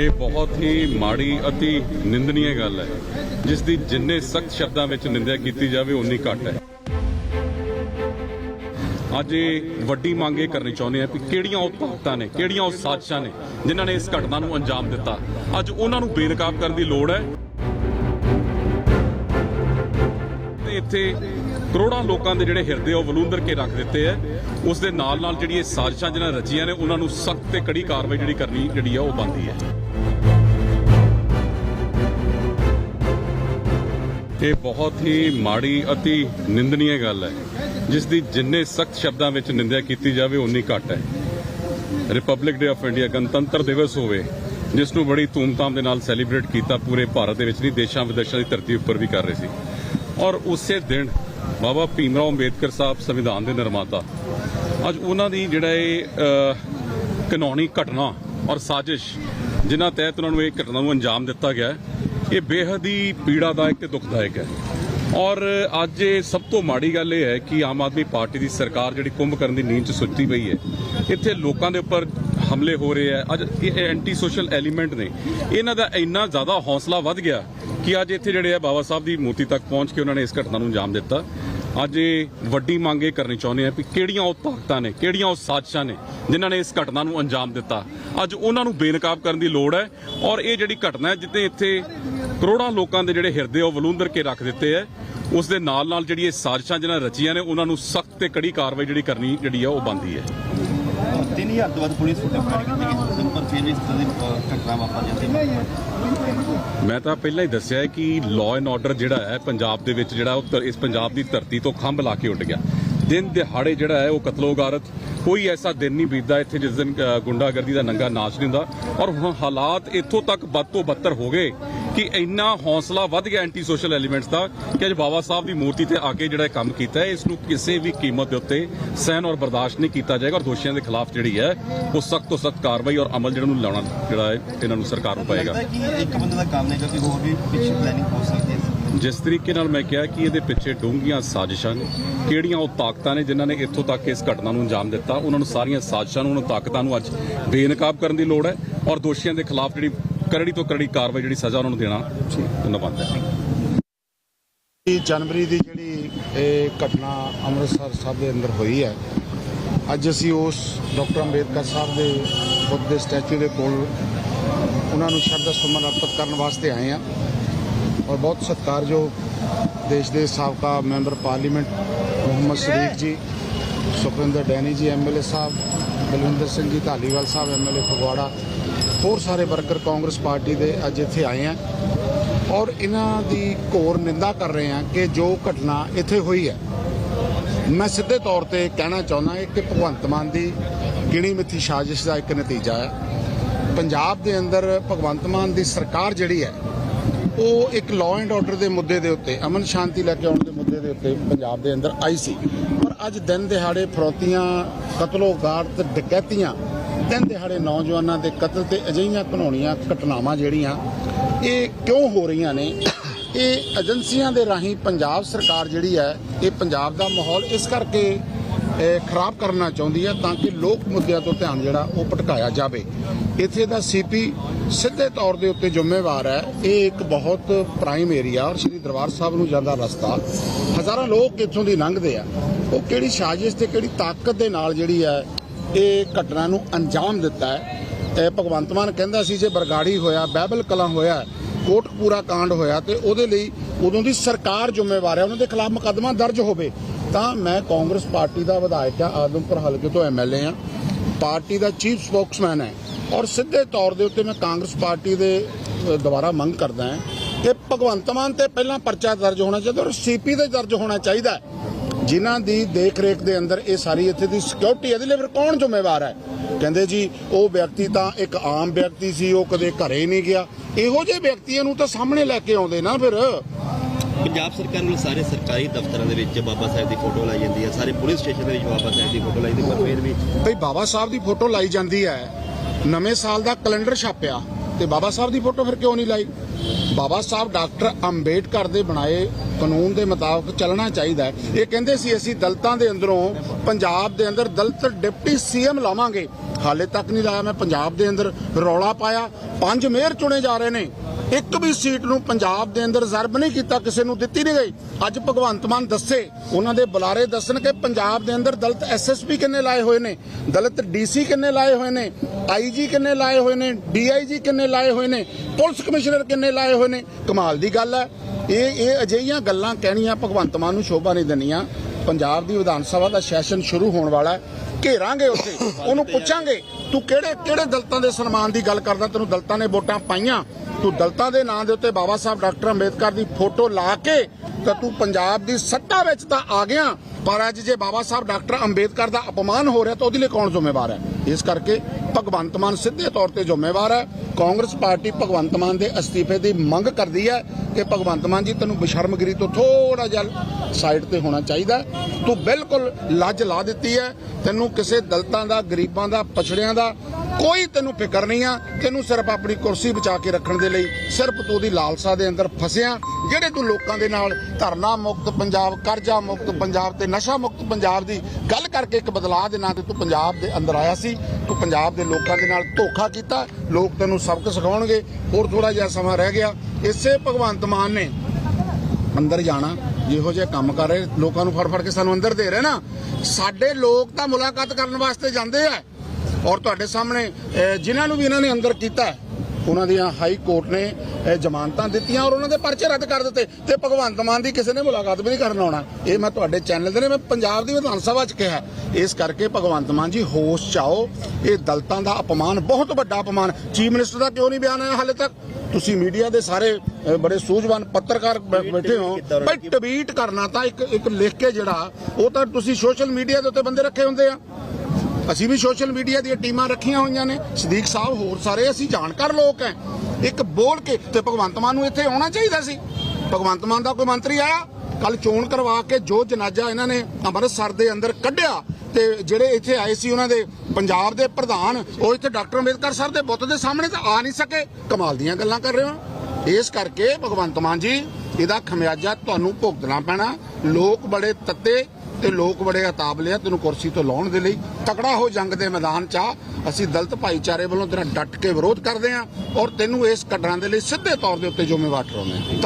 ਇਹ ਬਹੁਤ ਹੀ ਮਾੜੀ ਅਤੇ ਨਿੰਦਨੀय ਗੱਲ ਹੈ। ਜਿਸ ਦੀ ਜਿੰਨੇ ਸਖਤ ਸ਼ਬਦਾਂ ਵਿੱਚ ਨਿੰਦਿਆ ਕੀਤੀ ਜਾਵੇ ਉਨੀ ਘੱਟ ਹੈ। ਅੱਜ ਇਹ ਵੱਡੀ ਮੰਗ ਇਹ ਕਰਨੀ ਚਾਹੁੰਦੇ ਆ ਕਿ ਕਿਹੜੀਆਂ ਉਹ ਤਾਕਤਾਂ ਨੇ, ਕਿਹੜੀਆਂ ਉਹ ਸਾਜ਼ਿਸ਼ਾਂ ਨੇ, ਜਿਨ੍ਹਾਂ ਨੇ ਇਸ ਘਟਨਾ ਨੂੰ ਅੰਜਾਮ ਦਿੱਤਾ। ਅੱਜ ਉਹਨਾਂ ਨੂੰ ਬੇਨਕਾਬ ਕਰਨ ਦੀ ਲੋੜ ਹੈ। ਤੇ ਇੱਥੇ ਕਰੋੜਾਂ ਲੋਕਾਂ ਦੇ ਜਿਹੜੇ ਹਿਰਦੇ ਉਹ ਵਲੂੰਦਰ ਕੇ ਰੱਖ ਦਿੱਤੇ ਐ ਉਸ ਦੇ ਨਾਲ ਨਾਲ ਜਿਹੜੀ ਇਹ ਸਾਜ਼ਿਸ਼ਾਂ, ਜਿਹਨਾਂ ਰਚੀਆਂ ਨੇ, ਉਹਨਾਂ ਨੂੰ ਸਖਤ ਤੇ ਕੜੀ ਕਾਰਵਾਈ ਜਿਹੜੀ ਕਰਨੀ, ਜਿਹੜੀ ਆ, ਉਹ ਬਣਦੀ ਹੈ। ਇਹ ਬਹੁਤ ਹੀ ਮਾੜੀ ਅਤੇ ਨਿੰਦਨੀय ਗੱਲ ਹੈ ਜਿਸ ਦੀ ਜਿੰਨੇ ਸਖਤ ਸ਼ਬਦਾਂ ਵਿੱਚ ਨਿੰਦਿਆ ਕੀਤੀ ਜਾਵੇ ਉਨੀ ਘੱਟ ਹੈ। ਰਿਪਬਲਿਕ ਡੇ ਆਫ ਇੰਡੀਆ ਗਣਤੰਤਰ ਦਿਵਸ ਹੋਵੇ ਜਿਸ ਨੂੰ ਬੜੀ ਧੂਮਧਾਮ ਦੇ ਨਾਲ ਸੈਲੀਬ੍ਰੇਟ ਕੀਤਾ ਪੂਰੇ ਭਾਰਤ ਦੇ ਵਿੱਚ ਨਹੀਂ ਦੇਸ਼ਾਂ ਵਿਦੇਸ਼ਾਂ ਦੀ ਧਰਤੀ ਉੱਪਰ ਵੀ ਕਰ ਰਹੇ ਸੀ। ਔਰ ਉਸੇ ਦਿਨ ਬਾਬਾ ਭੀਮਰਾਓ ਅੰਬੇਦਕਰ ਸਾਹਿਬ ਸੰਵਿਧਾਨ ਦੇ ਨਿਰਮਾਤਾ ਅੱਜ ਉਹਨਾਂ ਦੀ ਜਿਹੜਾ ਇਹ ਅਹ, ਕਾਨੂੰਨੀ ਘਟਨਾ ਔਰ ਸਾਜ਼ਿਸ਼ ਜਿਨ੍ਹਾਂ ਤਹਿਤ ਉਹਨਾਂ ਨੂੰ ਇਹ ਘਟਨਾ ਨੂੰ ਅੰਜਾਮ ਦਿੱਤਾ ਗਿਆ ਇਹ ਬੇਹੱਦ ਹੀ ਪੀੜਾਦਾਇਕ ਤੇ ਦੁਖਦਾਇਕ ਹੈ। ਔਰ ਅੱਜ ਇਹ ਸਭ ਤੋਂ ਮਾੜੀ ਗੱਲ ਇਹ ਹੈ ਕਿ ਆਮ ਆਦਮੀ ਪਾਰਟੀ ਦੀ ਸਰਕਾਰ ਜਿਹੜੀ ਕੁੰਭ ਕਰਨ ਦੀ ਨੀਂਦ 'ਚ ਸੁੱਤੀ ਪਈ ਹੈ। ਇੱਥੇ ਲੋਕਾਂ ਦੇ ਉੱਪਰ ਹਮਲੇ ਹੋ ਰਹੇ ਆ ਅੱਜ ਇਹ ਐਂਟੀ ਸੋਸ਼ਲ ਐਲੀਮੈਂਟ ਨੇ। ਇਹਨਾਂ ਦਾ ਇੰਨਾ ਜ਼ਿਆਦਾ ਹੌਸਲਾ ਵੱਧ ਗਿਆ ਕਿ ਅੱਜ ਇੱਥੇ ਜਿਹੜੇ ਆ ਬਾਬਾ ਸਾਹਿਬ ਦੀ ਮੂਰਤੀ ਤੱਕ ਪਹੁੰਚ ਕੇ ਉਹਨਾਂ ਨੇ ਇਸ ਘਟਨਾ ਨੂੰ ਅੰਜਾਮ ਦਿੱਤਾ। ਅੱਜ ਇਹ ਵੱਡੀ ਮੰਗ ਇਹ ਕਰਨੀ ਚਾਹੁੰਦੇ ਆ ਕਿ ਕਿਹੜੀਆਂ ਉਹ ਤਾਕਤਾਂ ਨੇ, ਕਿਹੜੀਆਂ ਉਹ ਸਾਜ਼ਿਸ਼ਾਂ ਨੇ ਜਿਨ੍ਹਾਂ ਨੇ ਇਸ ਘਟਨਾ ਨੂੰ ਅੰਜਾਮ ਦਿੱਤਾ। ਅੱਜ ਉਹਨਾਂ ਨੂੰ ਬੇਨਕਾਬ ਕਰਨ ਦੀ ਲੋੜ ਹੈ ਔਰ ਇਹ ਜਿਹੜੀ ਘਟਨਾ ਹੈ ਜਿੱਤੇ ਇੱਥੇ ਕਰੋੜਾਂ ਲੋਕਾਂ ਦੇ ਜਿਹੜੇ ਹਿਰਦੇ ਉਹ ਵਲੂੰਦਰ ਕੇ ਰੱਖ ਦਿੱਤੇ ਐ ਉਸ ਦੇ ਨਾਲ ਨਾਲ ਜਿਹੜੀ ਇਹ ਸਾਜ਼ਿਸ਼ਾਂ ਜਿਹਨਾਂ ਰਚੀਆਂ ਨੇ ਉਹਨਾਂ ਨੂੰ ਸਖਤ ਤੇ ਕੜੀ ਕਾਰਵਾਈ ਜਿਹੜੀ ਕਰਨੀ ਜਿਹੜੀ ਆ ਉਹ ਬਣਦੀ ਹੈ। ਤਿੰਨ ਹਜ਼ਾਰ ਤੋਂ ਵੱਧ ਪੁਲਿਸ ਫੁੱਟੇ ਫਾਇਰ ਕੀਤੀ ਗਈ ਸੀ ਪਰ ਫਿਰ ਵੀ ਇਸ ਤਰ੍ਹਾਂ ਦੀ ਅ, ਘਟਨਾ ਵਾਪਰ ਜਾਂਦੀ ਹੈ। ਮੈਂ ਤਾਂ ਪਹਿਲਾਂ ਹੀ ਦੱਸਿਆ ਹੈ ਕਿ ਲਾਅ ਐਂਡ ਆਰਡਰ ਜਿਹੜਾ ਹੈ ਪੰਜਾਬ ਦੇ ਵਿੱਚ ਜਿਹੜਾ ਉਹ ਇਸ ਪੰਜਾਬ ਦੀ ਧਰਤੀ ਤੋਂ ਖੰਭ ਲਾ ਕੇ ਉੱਡ ਗਿਆ। ਦਿਨ ਦਿਹਾੜੇ ਜਿਹੜਾ ਹੈ ਉਹ ਕਤਲੋ ਗਾਰਤ। ਕੋਈ ਐਸਾ ਦਿਨ ਨਹੀਂ ਬੀਤਦਾ ਇੱਥੇ ਜਿਸ ਦਿਨ ਗੁੰਡਾਗਰਦੀ ਦਾ ਨੰਗਾ ਨਾਚ ਨਹੀਂ ਹੁੰਦਾ। ਔਰ ਹੁਣ ਹਾਲਾਤ ਇੱਥੋਂ ਤੱਕ ਵੱਧ ਤੋਂ ਬੱਤਰ ਹੋ ਗਏ ਕਿ ਇੰਨਾ ਹੌਸਲਾ ਵੱਧ ਗਿਆ ਐਂਟੀ ਸੋਸ਼ਲ ਐਲੀਮੈਂਟਸ ਦਾ ਕਿ ਅੱਜ ਬਾਬਾ ਸਾਹਿਬ ਦੀ ਮੂਰਤੀ ਤੇ ਆ ਕੇ ਜਿਹੜਾ ਇਹ ਕੰਮ ਕੀਤਾ ਹੈ ਇਸ ਨੂੰ ਕਿਸੇ ਵੀ ਕੀਮਤ ਦੇ ਉੱਤੇ ਸਹਿਨ ਔਰ ਬਰਦਾਸ਼ਤ ਨਹੀਂ ਕੀਤਾ ਜਾਏਗਾ। ਔਰ ਦੋਸ਼ੀਆਂ ਦੇ ਖਿਲਾਫ ਜਿਹੜੀ ਹੈ ਉਹ ਸਖਤ ਤੋਂ ਸਖਤ ਕਾਰਵਾਈ ਔਰ ਅਮਲ ਜਿਹੜਾ ਨੂੰ ਲਾਉਣਾ ਜਿਹੜਾ ਹੈ ਇਹਨਾਂ ਨੂੰ ਸਰਕਾਰ ਨੂੰ ਪਏਗਾ। ਇੱਕ ਬੰਦੇ ਦਾ ਕੰਮ ਨਹੀਂ ਕਿਉਂਕਿ ਹੋਰ ਵੀ ਪਿੱਛੇ ਪਲੈਨਿੰਗ ਹੋ ਸਕਦੀ ਜਿਸ ਤਰੀਕੇ ਨਾਲ ਮੈਂ ਕਿਹਾ ਕਿ ਇਹਦੇ ਪਿੱਛੇ ਡੂੰਘੀਆਂ ਸਾਜ਼ਿਸ਼ਾਂ ਨੇ, ਕਿਹੜੀਆਂ ਉਹ ਤਾਕਤਾਂ ਨੇ ਜਿਨ੍ਹਾਂ ਨੇ ਇੱਥੋਂ ਤੱਕ ਇਸ ਘਟਨਾ ਨੂੰ ਅੰਜਾਮ ਦਿੱਤਾ। ਉਹਨਾਂ ਨੂੰ ਸਾਰੀਆਂ ਸਾਜ਼ਿਸ਼ਾਂ ਨੂੰ, ਉਹਨਾਂ ਤਾਕਤਾਂ ਨੂੰ ਅੱਜ ਬੇਨਕਾਬ ਕਰਨ ਦੀ ਲੋੜ ਹੈ ਔਰ ਦੋਸ਼ੀਆਂ ਦੇ ਖਿਲਾਫ ਜਿਹੜੀ ਕਰੜੀ ਤੋਂ ਕਰੜੀ ਕਾਰਵਾਈ, ਜਿਹੜੀ ਸਜ਼ਾ ਉਹਨਾਂ ਨੂੰ ਦੇਣਾ ਉਹਨਾਂ ਬਣਦਾ ਹੈ। 30 ਜਨਵਰੀ ਦੀ ਜਿਹੜੀ ਇਹ ਘਟਨਾ ਅੰਮ੍ਰਿਤਸਰ ਸਾਹਿਬ ਦੇ ਅੰਦਰ ਹੋਈ ਹੈ, ਅੱਜ ਅਸੀਂ ਉਸ ਡਾਕਟਰ ਅੰਬੇਦਕਰ ਸਾਹਿਬ ਦੇ ਬੁੱਧ ਦੇ ਸਟੈਚੂ ਦੇ ਕੋਲ ਉਹਨਾਂ ਨੂੰ ਸ਼ਰਧਾ ਸੁਮਨ ਅਰਪਿਤ ਕਰਨ ਵਾਸਤੇ ਆਏ ਹਾਂ। ਔਰ ਬਹੁਤ ਸਤਿਕਾਰਯੋਗ ਦੇਸ਼ ਦੇ ਸਾਬਕਾ member parliament Muhammad Sharif ji, Sukhwinder Danny ji MLA Sahib, Balwinder Singh ji, Dhaliwal Sahib MLA Phagwara, ਹੋਰ ਸਾਰੇ ਵਰਕਰ ਕਾਂਗਰਸ ਪਾਰਟੀ ਦੇ ਅੱਜ ਇੱਥੇ ਆਏ ਆ। ਔਰ ਇਹਨਾਂ ਦੀ ਘੋਰ ਨਿੰਦਾ ਕਰ ਰਹੇ ਹਾਂ ਕਿ ਜੋ ਘਟਨਾ ਇੱਥੇ ਹੋਈ ਹੈ, ਮੈਂ ਸਿੱਧੇ ਤੌਰ ਤੇ ਕਹਿਣਾ ਚਾਹੁੰਦਾ ਹਾਂ ਕਿ ਭਗਵੰਤ ਮਾਨ ਦੀ ਗਿਣੀ ਮਿੱਥੀ ਸਾਜ਼ਿਸ਼ ਦਾ ਇੱਕ ਨਤੀਜਾ ਹੈ। ਪੰਜਾਬ ਦੇ ਅੰਦਰ ਭਗਵੰਤ ਮਾਨ ਦੀ ਸਰਕਾਰ ਜਿਹੜੀ ਹੈ ਉਹ ਇੱਕ ਲਾਅ ਐਂਡ ਆਰਡਰ ਦੇ ਮੁੱਦੇ ਦੇ ਉੱਤੇ, ਅਮਨ ਸ਼ਾਂਤੀ ਲੈ ਕੇ ਆਉਣ ਦੇ ਮੁੱਦੇ ਦੇ ਉੱਤੇ ਪੰਜਾਬ ਦੇ ਅੰਦਰ ਆਈ ਸੀ। ਪਰ ਅੱਜ ਦਿਨ ਦਿਹਾੜੇ ਫਰੋਤੀਆਂ, ਕਤਲੋਗਾਰਤ, ਡਕੈਤੀਆਂ, ਦਿਨ ਦਿਹਾੜੇ ਨੌਜਵਾਨਾਂ ਦੇ ਕਤਲ ਤੇ ਅਜਿਹੀਆਂ ਘਨੌਣੀਆਂ ਘਟਨਾਵਾਂ ਜਿਹੜੀਆਂ, ਇਹ ਕਿਉਂ ਹੋ ਰਹੀਆਂ ਨੇ? ਇਹ ਏਜੰਸੀਆਂ ਦੇ ਰਾਹੀਂ ਪੰਜਾਬ ਸਰਕਾਰ ਜਿਹੜੀ ਹੈ, ਇਹ ਪੰਜਾਬ ਦਾ ਮਾਹੌਲ ਇਸ ਕਰਕੇ ਖਰਾਬ ਕਰਨਾ ਚਾਹੁੰਦੀ ਹੈ ਤਾਂ ਕਿ ਲੋਕ ਮੁੱਦਿਆਂ ਤੋਂ ਧਿਆਨ ਜਿਹੜਾ ਉਹ ਭਟਕਾਇਆ ਜਾਵੇ। ਇੱਥੇ ਦਾ ਸੀਪੀ ਸਿੱਧੇ ਤੌਰ ਦੇ ਉੱਤੇ ਜ਼ਿੰਮੇਵਾਰ ਹੈ। ਇਹ ਇੱਕ ਬਹੁਤ ਪ੍ਰਾਈਮ ਏਰੀਆ ਔਰ ਸ੍ਰੀ ਦਰਬਾਰ ਸਾਹਿਬ ਨੂੰ ਜਾਂਦਾ ਰਸਤਾ। ਹਜ਼ਾਰਾਂ ਲੋਕ ਇੱਥੋਂ ਦੀ ਲੰਘਦੇ ਆ। ਉਹ ਕਿਹੜੀ ਸਾਜ਼ਿਸ਼ ਤੇ ਕਿਹੜੀ ਤਾਕਤ ਦੇ ਨਾਲ ਜਿਹੜੀ ਹੈ ਇਹ ਘਟਨਾ ਨੂੰ ਅੰਜਾਮ ਦਿੱਤਾ ਹੈ? ਇਹ ਭਗਵੰਤ ਮਾਨ ਕਹਿੰਦਾ ਸੀ, ਜੇ ਬਰਗਾੜੀ ਹੋਇਆ, ਬਹਿਬਲ ਕਲਾਂ ਹੋਇਆ, ਕੋਟਕਪੂਰਾ ਕਾਂਡ ਹੋਇਆ ਤੇ ਉਹਦੇ ਲਈ ਉਦੋਂ ਦੀ ਸਰਕਾਰ ਜ਼ਿੰਮੇਵਾਰ ਹੈ। ਉਹਨਾਂ ਦੇ ਖਿਲਾਫ ਮੁਕੱਦਮਾ ਦਰਜ ਹੋਵੇ। ਤਾਂ ਮੈਂ ਕਾਂਗਰਸ ਪਾਰਟੀ ਦਾ ਵਿਧਾਇਕ ਆ ਆਦਮਪੁਰ ਹਲਕੇ ਤੋਂ ਐਮਐਲਏ ਆ ਪਾਰਟੀ ਦਾ ਚੀਫ ਸਪੋਕਸਮੈਨ ਹੈ। ਔਰ ਸਿੱਧੇ ਤੌਰ ਦੇ ਉੱਤੇ ਮੈਂ ਕਾਂਗਰਸ ਪਾਰਟੀ ਦੇ ਦੁਆਰਾ ਮੰਗ ਕਰਦਾ ਹਾਂ ਕਿ ਭਗਵੰਤ ਮਾਨ ਤੇ ਪਹਿਲਾਂ ਪਰਚਾ ਦਰਜ ਹੋਣਾ ਚਾਹੀਦਾ ਔਰ ਸੀਪੀ ਤੇ ਦਰਜ ਹੋਣਾ ਚਾਹੀਦਾ ਹੈ। ਜਿਨ੍ਹਾਂ ਦੀ ਦੇਖ ਰੇਖ ਦੇ ਅੰਦਰ ਇਹ ਸਾਰੀ ਇੱਥੇ ਦੀ ਸਿਕਿਉਰਿਟੀ ਇਹਦੇ ਲਈ ਫਿਰ ਕੌਣ ਜ਼ਿੰਮੇਵਾਰ ਹੈ? ਕਹਿੰਦੇ ਜੀ, ਉਹ ਵਿਅਕਤੀ ਤਾਂ ਇੱਕ ਆਮ ਵਿਅਕਤੀ ਸੀ, ਉਹ ਕਦੇ ਘਰੇ ਨਹੀਂ ਗਿਆ। ਇਹੋ ਜਿਹੇ ਵਿਅਕਤੀਆਂ ਨੂੰ ਤਾਂ ਸਾਹਮਣੇ ਲੈ ਕੇ ਆਉਂਦੇ ਨਾ ਫਿਰ। ਪੰਜਾਬ ਸਰਕਾਰ ਵੱਲੋਂ ਸਾਰੇ ਸਰਕਾਰੀ ਦਫ਼ਤਰਾਂ ਦੇ ਵਿੱਚ ਬਾਬਾ ਸਾਹਿਬ ਦੀ ਫੋਟੋ ਲਾਈ ਜਾਂਦੀ ਹੈ, ਸਾਰੇ ਪੁਲਿਸ ਸਟੇਸ਼ਨ ਦੇ ਵਿੱਚ ਬਾਬਾ ਸਾਹਿਬ ਦੀ ਫੋਟੋ ਲਾਈ ਜਾਂਦੀ ਪਰ ਫਿਰ ਵੀ ਭਈ ਬਾਬਾ ਸਾਹਿਬ ਦੀ ਫੋਟੋ ਲਾਈ ਜਾਂਦੀ ਹੈ, ਨਵੇਂ ਸਾਲ ਦਾ ਕੈਲੰਡਰ ਛਾਪਿਆ ਤੇ ਬਾਬਾ ਸਾਹਿਬ ਦੀ ਫੋਟੋ ਫਿਰ ਕਿਉਂ ਨਹੀਂ ਲਾਈ? ਬਾਬਾ ਸਾਹਿਬ ਡਾਕਟਰ ਅੰਬੇਡਕਰ ਦੇ ਬਣਾਏ ਕਾਨੂੰਨ ਦੇ ਮੁਤਾਬਕ ਚੱਲਣਾ ਚਾਹੀਦਾ ਹੈ। ਇਹ ਕਹਿੰਦੇ ਸੀ, ਅਸੀਂ ਦਲਤਾਂ ਦੇ ਅੰਦਰੋਂ ਪੰਜਾਬ ਦੇ ਅੰਦਰ ਦਲਤ ਡਿਪਟੀ ਸੀਐਮ ਲਾਵਾਂਗੇ। ਹਾਲੇ ਤੱਕ ਨਹੀਂ ਲਾਇਆ, ਮੈਂ ਪੰਜਾਬ ਦੇ ਅੰਦਰ ਰੌਲਾ ਪਾਇਆ। ਪੰਜ ਮੇਅਰ ਚੁਣੇ ਜਾ ਰਹੇ ਨੇ। ਇੱਕ ਵੀ ਸੀਟ ਨੂੰ ਪੰਜਾਬ ਦੇ ਅੰਦਰ ਰਿਜ਼ਰਵ ਨਹੀਂ ਕੀਤਾ, ਕਿਸੇ ਨੂੰ ਦਿੱਤੀ ਨਹੀਂ ਗਈ। ਅੱਜ ਭਗਵੰਤ ਮਾਨ ਦੱਸੇ, ਉਹਨਾਂ ਦੇ ਬੁਲਾਰੇ ਦੱਸਣ ਕਿ ਪੰਜਾਬ ਦੇ ਅੰਦਰ ਦਲਿਤ ਐਸਐਸਪੀ ਕਿੰਨੇ ਲਾਏ ਹੋਏ ਨੇ, ਦਲਿਤ ਡੀਸੀ ਕਿੰਨੇ ਲਾਏ ਹੋਏ ਨੇ ਆਈਜੀ ਕਿੰਨੇ ਲਾਏ ਹੋਏ ਨੇ ਡੀਆਈਜੀ ਕਿੰਨੇ ਲਾਏ ਹੋਏ ਨੇ, ਪੁਲਿਸ ਕਮਿਸ਼ਨਰ ਕਿੰਨੇ ਲਾਏ ਹੋਏ ਨੇ। ਕਮਾਲ ਦੀ ਗੱਲ ਹੈ। ਇਹ ਇਹ ਅਜਿਹੀਆਂ ਗੱਲਾਂ ਕਹਿਣੀਆਂ, ਭਗਵੰਤ ਮਾਨ ਨੂੰ ਸ਼ੋਭਾ ਨਹੀਂ ਦਿੰਦੀਆਂ। ਪੰਜਾਬ ਦੀ ਵਿਧਾਨ ਸਭਾ ਦਾ ਸੈਸ਼ਨ ਸ਼ੁਰੂ ਹੋਣ ਵਾਲਾ ਹੈ। ਘੇਰਾਂਗੇ ਉੱਥੇ, ਉਹਨੂੰ ਪੁੱਛਾਂਗੇ, ਤੂੰ ਕਿਹੜੇ ਕਿਹੜੇ ਦਲਤਾਂ ਦੇ ਸਨਮਾਨ ਦੀ ਗੱਲ ਕਰਦਾ, ਤੈਨੂੰ ਦਲਤਾਂ ਨੇ ਵੋਟਾਂ ਪਾਈਆਂ। ਤੂੰ ਦਲਤਾਂ ਦੇ ਨਾਂ ਦੇ ਉੱਤੇ ਬਾਬਾ ਸਾਹਿਬ ਡਾਕਟਰ ਅੰਬੇਦਕਰ ਦੀ ਫੋਟੋ ਲਾ ਕੇ ਤਾਂ ਤੂੰ ਪੰਜਾਬ ਦੀ ਸੱਤਾ ਵਿੱਚ ਤਾਂ ਆ ਗਿਆ। ਪਰ ਅੱਜ ਜੇ ਬਾਬਾ ਸਾਹਿਬ ਡਾਕਟਰ ਅੰਬੇਦਕਰ ਦਾ ਅਪਮਾਨ ਹੋ ਰਿਹਾ ਤਾਂ ਉਹਦੇ ਲਈ ਕੌਣ ਜ਼ਿੰਮੇਵਾਰ ਹੈ? ਇਸ ਕਰਕੇ ਭਗਵੰਤ ਮਾਨ ਸਿੱਧੇ ਤੌਰ ਤੇ ਜ਼ਿੰਮੇਵਾਰ ਹੈ। ਕਾਂਗਰਸ ਪਾਰਟੀ ਭਗਵੰਤ ਮਾਨ ਦੇ ਅਸਤੀਫੇ ਦੀ ਮੰਗ ਕਰਦੀ ਹੈ ਕਿ ਭਗਵੰਤ ਮਾਨ ਜੀ, ਤੈਨੂੰ ਬਸ਼ਰਮਗਰੀ ਤੋਂ ਥੋੜਾ ਜਿਹਾ ਸਾਈਡ ਤੇ ਹੋਣਾ ਚਾਹੀਦਾ ਤੂੰ ਬਿਲਕੁਲ ਲੱਜ ਲਾ ਦਿੱਤੀ ਹੈ। ਤੈਨੂੰ ਕਿਸੇ ਦਲਤਾਂ ਦਾ, ਗਰੀਬਾਂ ਦਾ, ਪਛੜਿਆਂ ਦਾ ਕੋਈ ਤੈਨੂੰ ਫਿਕਰ ਨਹੀਂ ਆ ਤੈਨੂੰ ਸਿਰਫ ਆਪਣੀ ਕੁਰਸੀ ਬਚਾ ਕੇ ਰੱਖਣ ਦੇ ਲਈ ਸਿਰਫ ਤੂੰ ਉਹਦੀ ਲਾਲਸਾ ਦੇ ਅੰਦਰ ਫਸਿਆ। ਜਿਹੜੇ ਤੂੰ ਲੋਕਾਂ ਦੇ ਨਾਲ ਧਰਨਾ ਮੁਕਤ ਪੰਜਾਬ, ਕਰਜ਼ਾ ਮੁਕਤ ਪੰਜਾਬ ਤੇ ਨਸ਼ਾ ਮੁਕਤ ਪੰਜਾਬ ਦੀ ਗੱਲ ਕਰਕੇ ਇੱਕ ਬਦਲਾਅ ਦੇ ਨਾਂ ਤੇ ਤੂੰ ਪੰਜਾਬ ਦੇ ਅੰਦਰ ਆਇਆ ਸੀ, ਤੂੰ ਪੰਜਾਬ ਦੇ ਲੋਕਾਂ ਦੇ ਨਾਲ ਧੋਖਾ ਕੀਤਾ। ਲੋਕ ਤੈਨੂੰ ਸਬਕ ਸਿਖਾਉਣਗੇ, ਹੋਰ ਥੋੜਾ ਜਿਹਾ ਸਮਾਂ ਰਹਿ ਗਿਆ। ਇਸੇ ਭਗਵੰਤ ਮਾਨ ਨੇ ਅੰਦਰ ਜਾਣਾ, ਜਿਹੋ ਜਿਹੇ ਕੰਮ ਕਰ ਰਹੇ, ਲੋਕਾਂ ਨੂੰ ਫੜ ਫੜ ਕੇ ਸਾਨੂੰ ਅੰਦਰ ਦੇ ਰਹੇ ਨਾ। ਸਾਡੇ ਲੋਕ ਤਾਂ ਮੁਲਾਕਾਤ ਕਰਨ ਵਾਸਤੇ ਜਾਂਦੇ ਆ। ਔਰ ਤੁਹਾਡੇ ਸਾਹਮਣੇ ਜਿਨ੍ਹਾਂ ਨੂੰ ਵੀ ਇਹਨਾਂ ਨੇ ਅੰਦਰ ਕੀਤਾ ਉਹਨਾਂ ਦੀਆਂ ਹਾਈ ਕੋਰਟ ਨੇ ਜ਼ਮਾਨਤਾਂ ਦਿੱਤੀਆਂ ਔਰ ਉਹਨਾਂ ਦੇ ਪਰਚੇ ਰੱਦ ਕਰ ਦਿੱਤੇ ਤੇ ਭਗਵੰਤ ਮਾਨ ਦੀ ਕਿਸੇ ਨੇ ਮੁਲਾਕਾਤ ਵੀ ਨਹੀਂ ਕਰਨ ਆਉਣਾ। ਇਹ ਮੈਂ ਤੁਹਾਡੇ ਚੈਨਲ ਦੇ ਨੇ ਮੈਂ ਪੰਜਾਬ ਦੀ ਵਿਧਾਨ ਸਭਾ 'ਚ ਕਿਹਾ। ਇਸ ਕਰਕੇ ਭਗਵੰਤ ਮਾਨ ਜੀ ਹੋਸ਼ 'ਚ ਆਓ। ਇਹ ਦਲਤਾਂ ਦਾ ਅਪਮਾਨ ਬਹੁਤ ਵੱਡਾ ਅਪਮਾਨ। ਚੀਫ ਮਿਨਿਸਟਰ ਦਾ ਕਿਉਂ ਨਹੀਂ ਬਿਆਨ ਆਇਆ ਹਾਲੇ ਤੱਕ? ਤੁਸੀਂ ਮੀਡੀਆ ਦੇ ਸਾਰੇ ਬੜੇ ਸੂਝਵਾਨ ਪੱਤਰਕਾਰ ਬੈਠੇ ਹੋ। ਬਈ ਟਵੀਟ ਕਰਨਾ ਤਾਂ ਇੱਕ ਇੱਕ ਲਿਖ ਕੇ ਜਿਹੜਾ ਉਹ ਤਾਂ ਤੁਸੀਂ ਸੋਸ਼ਲ ਮੀਡੀਆ ਦੇ ਉੱਤੇ ਬੰਦੇ ਰੱਖੇ ਹੁੰਦੇ ਆ। ਅਸੀਂ ਵੀ ਸੋਸ਼ਲ ਮੀਡੀਆ ਦੀਆਂ ਟੀਮਾਂ ਰੱਖੀਆਂ ਹੋਈਆਂ ਨੇ। ਸਦੀਕ ਸਾਹਿਬ, ਹੋਰ ਸਾਰੇ ਅਸੀਂ ਜਾਣਕਾਰ ਲੋਕ ਐ। ਇੱਕ ਬੋਲ ਕੇ, ਤੇ ਭਗਵੰਤ ਮਾਨ ਨੂੰ ਇੱਥੇ ਆਉਣਾ ਚਾਹੀਦਾ ਸੀ। ਭਗਵੰਤ ਮਾਨ ਦਾ ਕੋਈ ਮੰਤਰੀ ਆਇਆ ਕੱਲ ਚੋਣ ਕਰਵਾ ਕੇ ਜੋ ਜਨਾਜ਼ਾ ਇਹਨਾਂ ਨੇ ਅੰਮ੍ਰਿਤਸਰ ਦੇ ਅੰਦਰ ਕੱਢਿਆ, ਤੇ ਜਿਹੜੇ ਇੱਥੇ ਆਏ ਸੀ ਉਹਨਾਂ ਦੇ ਪੰਜਾਬ ਦੇ ਪ੍ਰਧਾਨ, ਉਹ ਇੱਥੇ ਡਾਕਟਰ ਅੰਬੇਦਕਰ ਸਾਹਿਬ ਦੇ ਬੁੱਤ ਦੇ ਸਾਹਮਣੇ ਤਾਂ ਆ ਨਹੀਂ ਸਕੇ। ਕਮਾਲ ਦੀਆਂ ਗੱਲਾਂ ਕਰ ਰਹੇ ਹੋ। ਇਸ ਕਰਕੇ ਭਗਵੰਤ ਮਾਨ ਜੀ, ਇਹਦਾ ਖਮਿਆਜਾ ਤੁਹਾਨੂੰ ਭੁਗਤਣਾ ਪੈਣਾ। ਲੋਕ ਬੜੇ ਤੱਤੇ ਤੇ ਲੋਕ ਬੜੇ ਅਤਾਬਲੇ ਆ ਤੈਨੂੰ ਕੁਰਸੀ ਤੋਂ ਲਾਉਣ ਦੇ ਲਈ। ਤਕੜਾ ਹੋ ਜੰਗ ਦੇ ਮੈਦਾਨ 'ਚ ਆ। ਅਸੀਂ ਦਲਤ ਭਾਈਚਾਰੇ ਵੱਲੋਂ ਤੇਰਾ ਡਟ ਕੇ ਵਿਰੋਧ ਕਰਦੇ ਆ ਔਰ ਤੈਨੂੰ ਇਸ ਘਟਨਾ ਦੇ ਲਈ ਸਿੱਧੇ ਤੌਰ ਦੇ ਉੱਤੇ ਜ਼ਿੰਮੇਵਾਰ ਠਹਿਰਾਉਂਦੇ ਹਾਂ